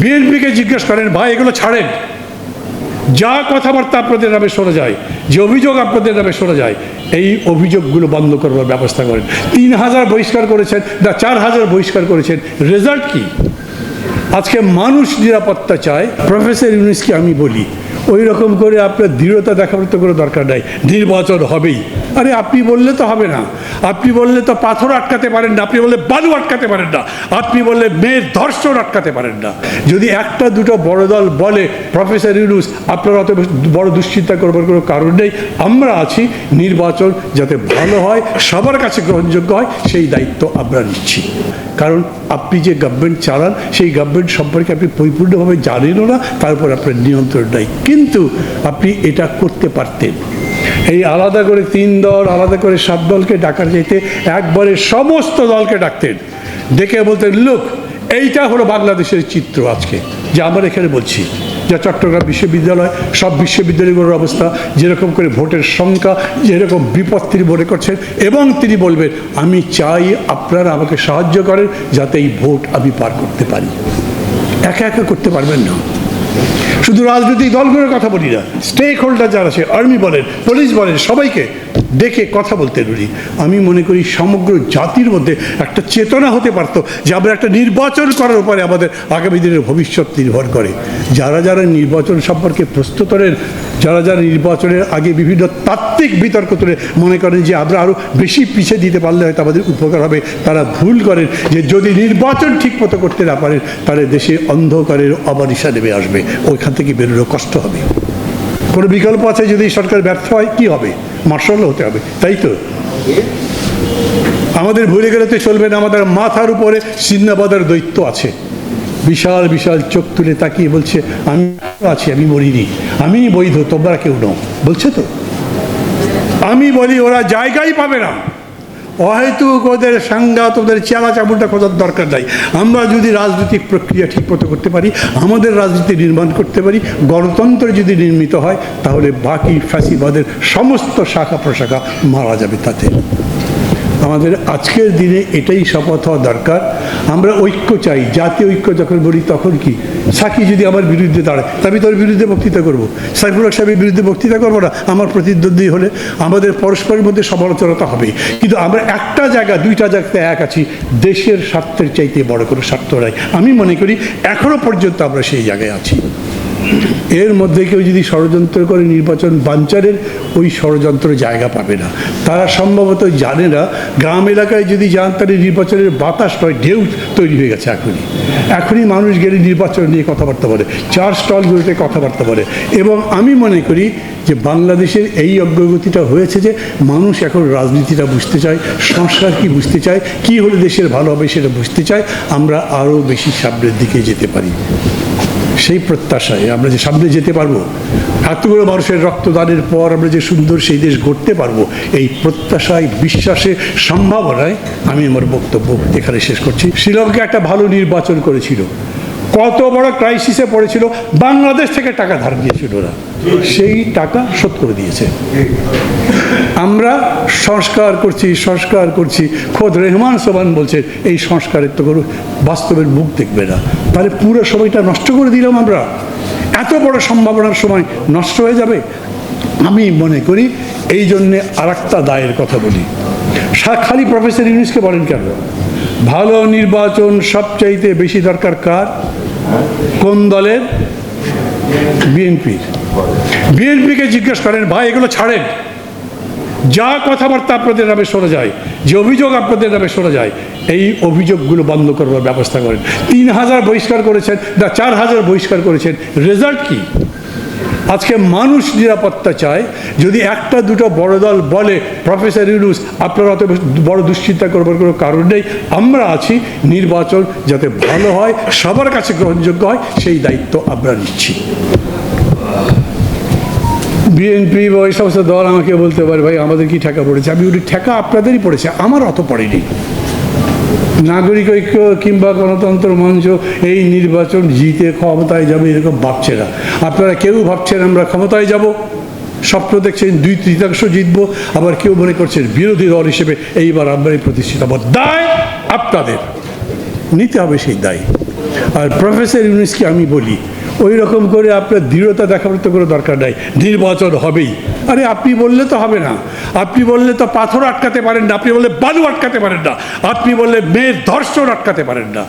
বিএনপিকে জিজ্ঞেস করেন, ভাই, এগুলো ছাড়েন। যা কথাবার্তা আপনাদের নামে শোনা যায়, যে অভিযোগ আপনাদের নামে শোনা যায়, এই অভিযোগগুলো বন্ধ করবার ব্যবস্থা করেন। তিন হাজার বহিষ্কার করেছেন না, চার হাজার বহিষ্কার করেছেন। রেজাল্ট কি? আজকে মানুষ নিরাপত্তা চায়। প্রফেসর ইউনুসকে আমি বলি ওই রকম করে আপনার দৃঢ়তা দেখাবার তো কোনো দরকার নাই। নির্বাচন হবেই। আরে আপনি বললে তো হবে না। আপনি বললে তো পাথর আটকাতে পারেন না, আপনি বললে বালু আটকাতে পারেন না, আপনি বললে মেয়ের ধর্ষণ আটকাতে পারেন না। যদি একটা দুটো বড় দল বলে, প্রফেসর ইউনুস, আপনার অত বড় দুশ্চিন্তা করবার কোনো কারণ নেই, আমরা আছি, নির্বাচন যাতে ভালো হয়, সবার কাছে গ্রহণযোগ্য হয়, সেই দায়িত্ব আমরা নিচ্ছি। কারণ আপনি যে গভর্নমেন্ট চালান, সেই গভর্নমেন্ট সম্পর্কে আপনি পরিপূর্ণভাবে জানেনও না, তারপর আপনার নিয়ন্ত্রণ নাই। কিন্তু আপনি এটা করতে পারতেন। এই আলাদা করে তিন দল, আলাদা করে সাত দলকে ডাকার চাইতে একবারে সমস্ত দলকে ডাকতেন। ডেকে বলতেন লোক, এইটা হলো বাংলাদেশের চিত্র আজকে। যে আমরা এখানে বলছি। যা চট্টগ্রাম বিশ্ববিদ্যালয়, সব বিশ্ববিদ্যালয়গুলোর অবস্থা, যেরকম করে ভোটের সংখ্যা, যেরকম বিপদ তিনি মনে করছেন, এবং তিনি বলবেন, আমি চাই আপনারা আমাকে সাহায্য করেন, যাতে এই ভোট আমি পার করতে পারি। একা একা করতে পারবেন না। শুধু রাজনৈতিক দলগুলোর কথা বলি না স্টেক হোল্ডার যারা আছে আর্মি বলেন পুলিশ বলেন, সবাইকে দেখে কথা বলতে উনি আমি মনে করি সমগ্র জাতির মধ্যে একটা চেতনা হতে পারত যে আমরা একটা নির্বাচন করার উপরে আমাদের আগামী দিনের ভবিষ্যৎ নির্ভর করে। যারা যারা নির্বাচন সম্পর্কে প্রস্তুতরের যারা যারা নির্বাচনের আগে বিভিন্ন তাত্ত্বিক বিতর্ক তুলে মনে করেন যে আমরা আরও বেশি পিছিয়ে দিতে পারলে হয়তো আমাদের উপকার হবে, তারা ভুল করেন যে যদি নির্বাচন ঠিক মতো করতে না পারেন, তাহলে দেশে অন্ধকারের অবানিশা নেমে আসবে। ওইখান থেকে বেরোনো কষ্ট হবে। কোনো বিকল্প আছে যদি সরকার ব্যর্থ হয়, কি হবে? মার্শাল হতে হবে, তাই তো? আমাদের ভুলে গেলে তো চলবে না, আমাদের মাথার উপরে সিন্নাবাদার দৈত্য আছে। বিশাল বিশাল চোখ তুলে তাকিয়ে বলছে, আমি আছি, আমি মরিনি, আমি বৈধ, তোমরা কেউ নও। বলছে তো? আমি বলি, ওরা জায়গাই পাবে না। অহেতুক ওদের সাংঘাত ওদের চেলা চাপড়টা খোঁজার দরকার নাই। আমরা যদি রাজনৈতিক প্রক্রিয়া ঠিক মতো করতে পারি, আমাদের রাজনীতি নির্মাণ করতে পারি, গণতন্ত্র যদি নির্মিত হয়, তাহলে বাকি ফ্যাসিবাদের সমস্ত শাখা প্রশাখা মারা যাবে তাতে। আমাদের আজকের দিনে এটাই শপথ হওয়া দরকার। আমরা ঐক্য চাই, জাতীয় ঐক্য যখন বলি তখন কি? সাকি যদি আমার বিরুদ্ধে দাঁড়ায় আমি তোর বিরুদ্ধে বক্তৃতা করব। সাইফুল হক সাহেবের বিরুদ্ধে বক্তৃতা করব না, আমার প্রতিদ্বন্দ্বী হলে আমাদের পরস্পরের মধ্যে সমালোচনা হবে। কিন্তু আমরা একটা জায়গা, দুইটা জায়গাতে এক আছি, দেশের স্বার্থের চাইতে বড় কোনো স্বার্থ নাই। আমি মনে করি এখনও পর্যন্ত আমরা সেই জায়গায় আছি। এর মধ্যে কেউ যদি ষড়যন্ত্র করে নির্বাচন বাঞ্চারের, ওই ষড়যন্ত্র জায়গা পাবে না। তারা সম্ভবত জানে না, গ্রাম এলাকায় যদি যান, তাহলে নির্বাচনের বাতাস নয়, ঢেউ তৈরি হয়ে গেছে এখনই। এখনই মানুষ গেলে নির্বাচন নিয়ে কথাবার্তা বলে, চার স্টলগুলোতে কথাবার্তা বলে। এবং আমি মনে করি যে বাংলাদেশের এই অগ্রগতিটা হয়েছে যে মানুষ এখন রাজনীতিটা বুঝতে চায়, সংস্কার কি বুঝতে চায়, কি হলে দেশের ভালো হবে সেটা বুঝতে চায়, আমরা আরও বেশি সামনের দিকে যেতে পারি। সেই প্রত্যাশায় আমরা যে সামনে যেতে পারব, এতগুলো মানুষের রক্তদানের পর আমরা যে সুন্দর সেই দেশ গড়তে পারব, এই প্রত্যাশায়, বিশ্বাসে, সম্ভাবনায় আমি আমার বক্তব্য এখানে শেষ করছি। শ্রীলঙ্কা একটা ভালো নির্বাচন করেছিল। কত বড় ক্রাইসিসে পড়েছিল, বাংলাদেশ থেকে টাকা ধার দিয়েছিল ওরা। সেই টাকা শোধ করে দিয়েছে। আমরা সংস্কার করছি সংস্কার করছি। খোদ রেহমান সোবান বলছে, এই সংস্কারের তো কোনো বাস্তবের মুখ দেখবে না। তাহলে পুরো সময়টা নষ্ট করে দিলাম আমরা। এত বড় সম্ভাবনার সময় নষ্ট হয়ে যাবে? আমি মনে করি এই জন্যে আর একটা দায়ের কথা বলি। খালি প্রফেসর ইউনিসকে বলেন কেন? ভালো নির্বাচন সবচাইতে বেশি দরকার কার? কোন দলের? বিএনপির বিএনপিকে জিজ্ঞেস করেন, ভাই, এগুলো ছাড়েন। যা কথাবার্তা আপনাদের নামে শোনা যায়, যে অভিযোগ আপনাদের নামে শোনা যায়, এই অভিযোগগুলো বন্ধ করবার ব্যবস্থা করেন। তিন হাজার বহিষ্কার করেছেন, না, চার হাজার বহিষ্কার করেছেন। রেজাল্ট কি? আজকে মানুষ নিরাপত্তা চায়। যদি একটা দুটো বড় দল বলে, প্রফেসর ইউনুস, আপনারা অত বড় দুশ্চিন্তা করবার কোনো কারণ নেই। আমরা আছি, নির্বাচন যাতে ভালো হয়, সবার কাছে গ্রহণযোগ্য হয়, সেই দায়িত্ব আমরা নিচ্ছি। বিএনপি বা ওই সমস্ত দল আমাকে বলতে পারে, ভাই, আমাদের কি ঠেকা পড়েছে? আমি বলি, ঠেকা আপনাদেরই পড়েছে, আমার অত পড়েনি। নাগরিক ঐক্য কিংবা গণতন্ত্র মঞ্চ, এই নির্বাচন জিতে ক্ষমতায় যাবে এরকম ভাবছে না। আপনারা কেউ ভাবছেন আমরা ক্ষমতায় যাব? স্বপ্ন দেখছেন দুই তৃতীয়াংশ জিতবো, আবার কেউ মনে করছেন বিরোধী দল হিসেবে এইবার আমরাই প্রতিষ্ঠিত হব। দায় আপনাদের। নিতে হবে সেই দায়। আর প্রফেসর ইউনিসকে আমি বলি ওই রকম করে আপনার দৃঢ়তা দেখাবার তো কোনো দরকার নাই। নির্বাচন হবেই। আরে আপনি বললে তো হবে না। আপনি বললে তো পাথর আটকাতে পারেন না, আপনি বললে বালু আটকাতে পারেন না। আপনি বললে মেয়ের ধর্ষণ আটকাতে পারেন না।